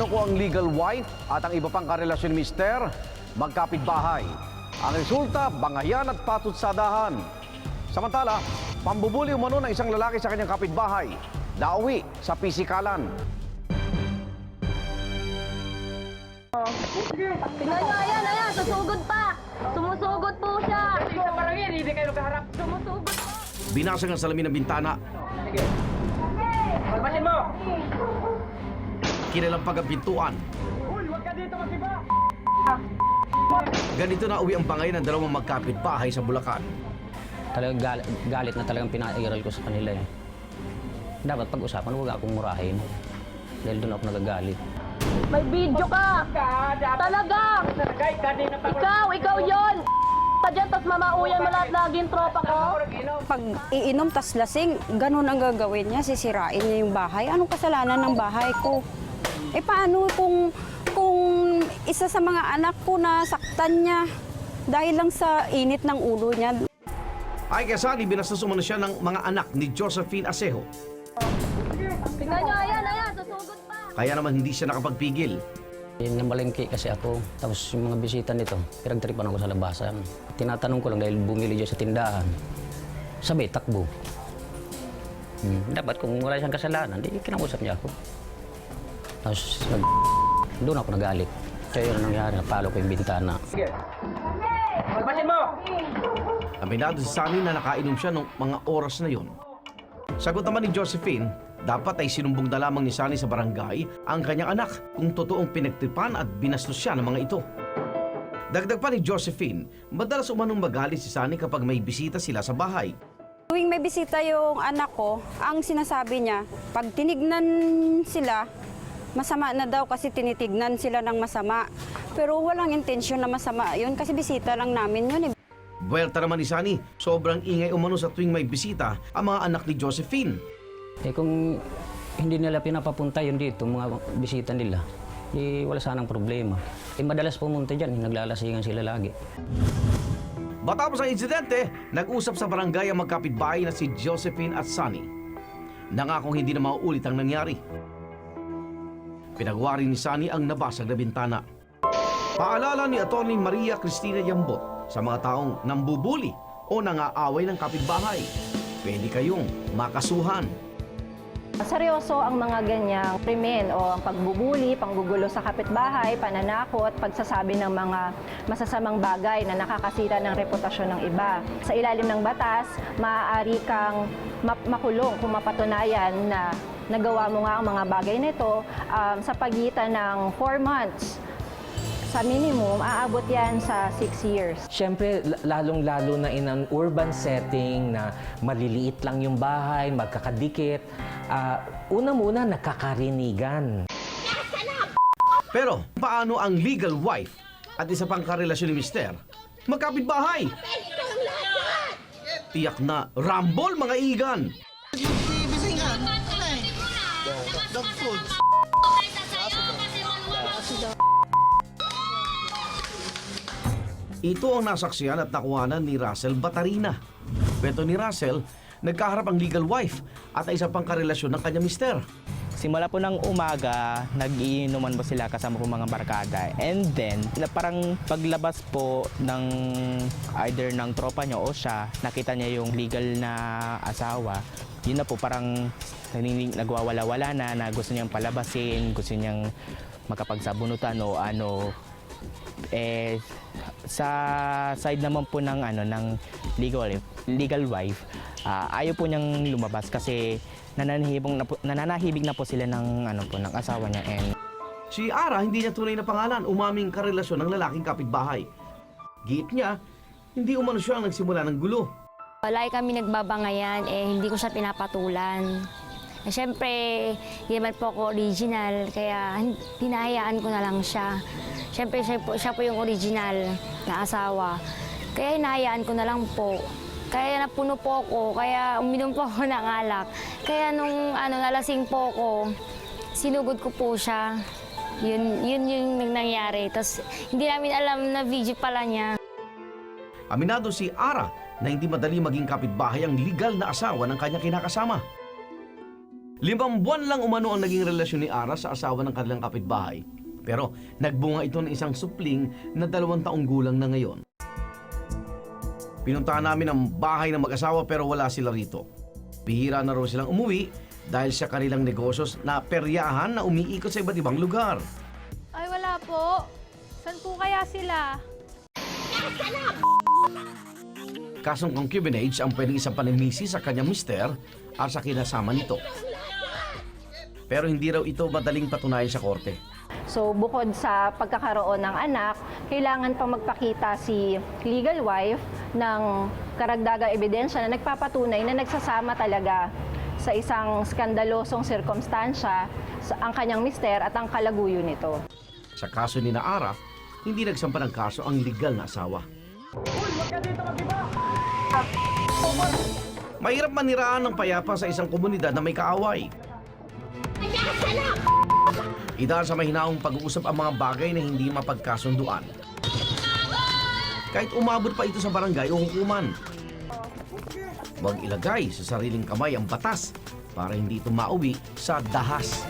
Paano ko ang legal wife at ang iba pang karelasyon ni Mister magkapitbahay? Ang resulta, bangayan at patutsadahan. Samantala, pambubuli umano ng isang lalaki sa kanyang kapitbahay. Nauwi sa pisikalan. Tingnan nyo, ayan, ayan, susugod pa. Sumusugod po siya. Sa barangay, hindi kayo nakaharap. Sumusugod po. Binasag ang salamin ng bintana. Sige. Palpasin mo! Kinalampag ang pintuan. Uy, huwag ka dito mag-iba! Ganito na uwi ang bangay ng dalawang magkapitbahay sa Bulacan. Talagang galit, galit na talagang pinairal ko sa kanila eh. Dapat pag-usapan, huwag akong murahin. Dahil doon ako nagagalit. May video ka. Talaga. Ikaw, ikaw yon. Pa dyan, tas mamauyan mo lahat laging tropa ko. Pag iinom tas lasing, ganun ang gagawin niya, sisirain niya yung bahay. Anong kasalanan ng bahay ko? Eh paano kung, kung isa sa mga anak ko na saktan niya dahil lang sa init ng ulo niya? Ay kasali, binastos umano siya ng mga anak ni Josephine Asejo. Tingnan nyo, ayan, ayan, susugod pa. Kaya naman hindi siya nakapagpigil. Yun yung malengke kasi ako. Tapos yung mga bisita nito, pinagtripan ako sa labasan. Tinatanong ko lang dahil bumili dyan sa tindahan. Sabi, takbo. Hmm, dapat kung wala siyang kasalanan, di kinausap niya ako. Tapos nag... doon ako nagalit. Kaya yun ang nangyari, napalo ko yung bintana. Sige. Palpasin mo! Aminado si Sunny na nakainom siya ng mga oras na yon. Sagot naman ni Josephine, dapat ay sinumbong na lamang ni Sunny sa barangay ang kanyang anak kung totoong pinagtripan at binastos siya ng mga ito. Dagdag pa ni Josephine, madalas umanong magalit si Sunny kapag may bisita sila sa bahay. Tuwing may bisita yung anak ko, ang sinasabi niya, pag tinignan sila, masama na daw kasi tinitignan sila ng masama. Pero walang intensyon na masama yun kasi bisita lang namin yun eh. Buwelta naman ni Sunny, sobrang ingay umano sa tuwing may bisita ang mga anak ni Josephine. Eh kung hindi nila pinapapunta yun dito, mga bisita nila, di wala sanang problema. Eh madalas pumunta dyan, naglalasingan sila lagi. Matapos ang insidente, nag-usap sa barangay ang magkapitbahay na si Josephine at Sunny. Nangakong hindi na mauulit ang nangyari. Pinagwari ni Sunny ang nabasag na bintana. Paalala ni Atty. Maria Cristina Yambot sa mga taong nambubuli o nangaaway ng kapitbahay. Pwede kayong makasuhan. Seryoso ang mga ganyang krimen o ang pagbubuli, panggugulo sa kapitbahay, pananakot, pagsasabi ng mga masasamang bagay na nakakasira ng reputasyon ng iba. Sa ilalim ng batas, maaari kang ma- makulong kung mapatunayan na nagawa mo nga ang mga bagay nito um, sa pagitan ng 4 months. Sa minimum, aabot yan sa 6 years. Siyempre, la- lalong-lalo na in an urban setting na maliliit lang yung bahay, magkakadikit. Ah, una muna, nagkakarinigan. Pero paano ang legal wife at isa pang karelasyon ni Mister? Magkapitbahay! Tiyak na rambol mga igan! Ito ang nasaksiyan at nakuhanan ni Russell Batarina. Kwento ni Russell, nagkaharap ang legal wife at isa pang karelasyon ng kanyang mister. Simula po ng umaga, nag-iinuman po sila kasama po mga barkada. And then, na parang paglabas po ng either ng tropa niya o siya, nakita niya yung legal na asawa. Yun na po parang nagwawala-wala na, na gusto niyang palabasin, gusto niyang makapagsabunutan o ano. Eh, sa side naman po ng ano ng legal legal wife, ah, ayaw po niyang lumabas kasi nananahibong na po, nananahibig na po sila ng ano po ng asawa niya and Si Ara hindi niya tunay na pangalan, umaming karelasyon ng lalaking kapitbahay. Giit niya, hindi umano siya ang nagsimula ng gulo. Palagi kami nagbabangayan, eh hindi ko siya pinapatulan. Eh, Siyempre, hindi naman po ako original, kaya hin- hinahayaan ko na lang siya. Siyempre, siya po, siya po yung original na asawa. Kaya hinahayaan ko na lang po. Kaya napuno po ako, kaya uminom po ako ng alak. Kaya nung ano, nalasing po ako, sinugod ko po siya. Yun, yun yung nangyari. Tapos hindi namin alam na video pala niya. Aminado si Ara na hindi madali maging kapitbahay ang legal na asawa ng kanyang kinakasama. Limang buwan lang umano ang naging relasyon ni Ara sa asawa ng kanilang kapitbahay. Pero nagbunga ito ng isang supling na dalawang taong gulang na ngayon. Pinuntahan namin ang bahay ng mag-asawa pero wala sila rito. Bihira na raw silang umuwi dahil sa kanilang negosyo na peryahan na umiikot sa iba't ibang lugar. Ay, wala po. San po kaya sila? Kasong concubinage ang pwedeng isang panimisi sa kanyang mister at sa kinasama nito. Pero hindi raw ito madaling patunayan sa korte. So bukod sa pagkakaroon ng anak, kailangan pang magpakita si legal wife ng karagdagang ebidensya na nagpapatunay na nagsasama talaga sa isang skandalosong sirkumstansya sa ang kanyang mister at ang kalaguyo nito. Sa kaso ni Naara, hindi nagsampa ng kaso ang legal na asawa. Mahirap maniraan ng payapa sa isang komunidad na may kaaway. Idaan sa mahinaong pag-uusap ang mga bagay na hindi mapagkasunduan. Kahit umabot pa ito sa barangay o hukuman. Huwag ilagay sa sariling kamay ang batas para hindi ito mauwi sa dahas.